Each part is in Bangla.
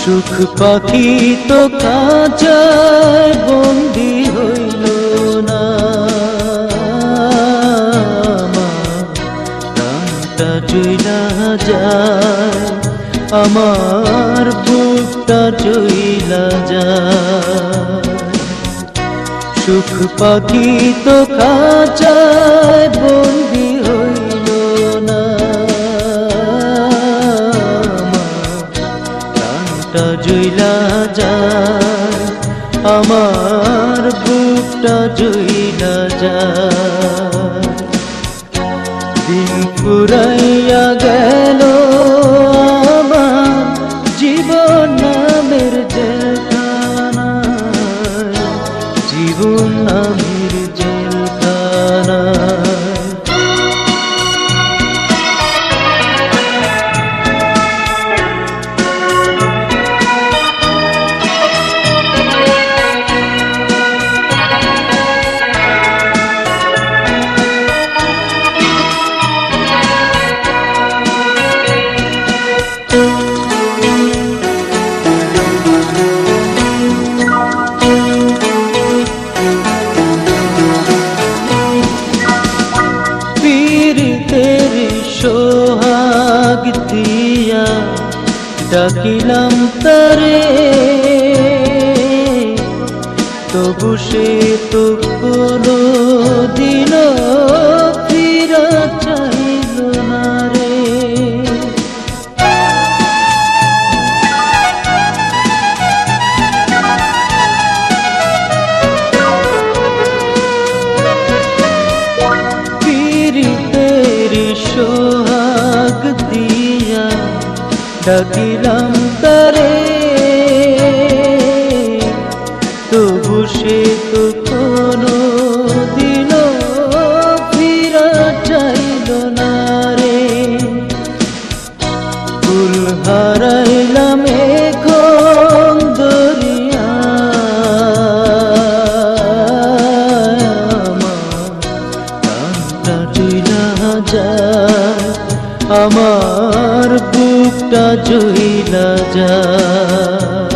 সুখ পাখি তো কাঁচায় বন্দি হইল না। কাঁটা চুইলা যায়। আমার বুকটা জুইলা যায়। সুখ পাখি তো কাজায় বন্দি হইল না। প্রাণটা জুইলা যায়, আমার বুকটা জুইলা যায়। দিন ফুরাইয়া ডাকিলাম তারে। তবু সে তো কোনো ডাকিলাম তারে। তবু সে তো কোনো দিন ফিরা চাইল না রে। ফুল হারাইলাম এখন দরিয়া আমার বুকটা জুইলা যায়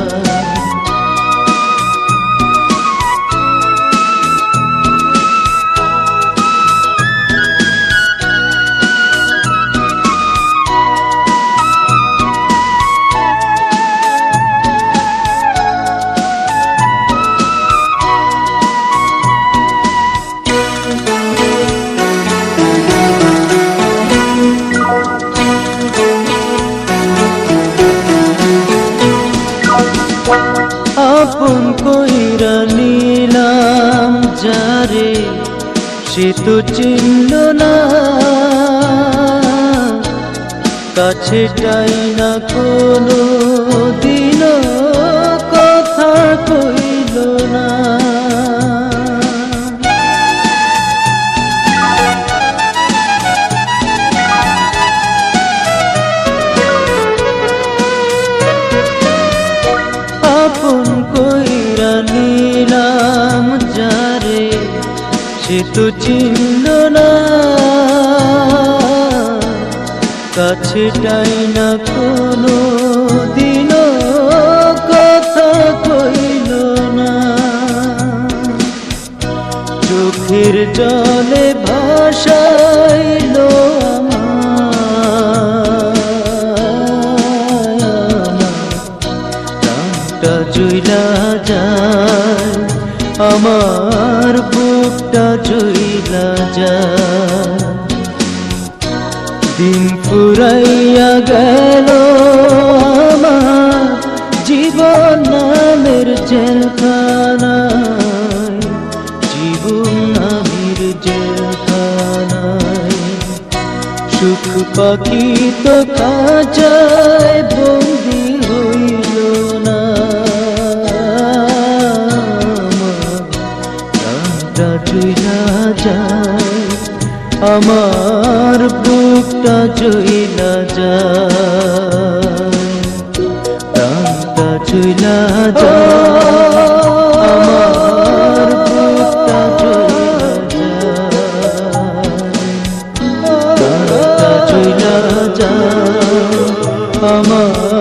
আপন কইরা নিলাম যারে সে তো চিনল না। কাছেটাই না কোনো দিন কথা কইল তো চিনল না। কাছেটাই না কোনো দিন কথা কইল না। চোখের জলে ভাসাইল প্রাণটা জুইলা যায় আমার যায় দিন ফুরাইয়া গেল জীবন নামের জেলখানায়। জীবন নামের জেলখানায়। সুখ পাখি তো কাজায় বন্দি আমার বুকটা জুইলা যায়। প্রাণটা জুইলা যায়। আমার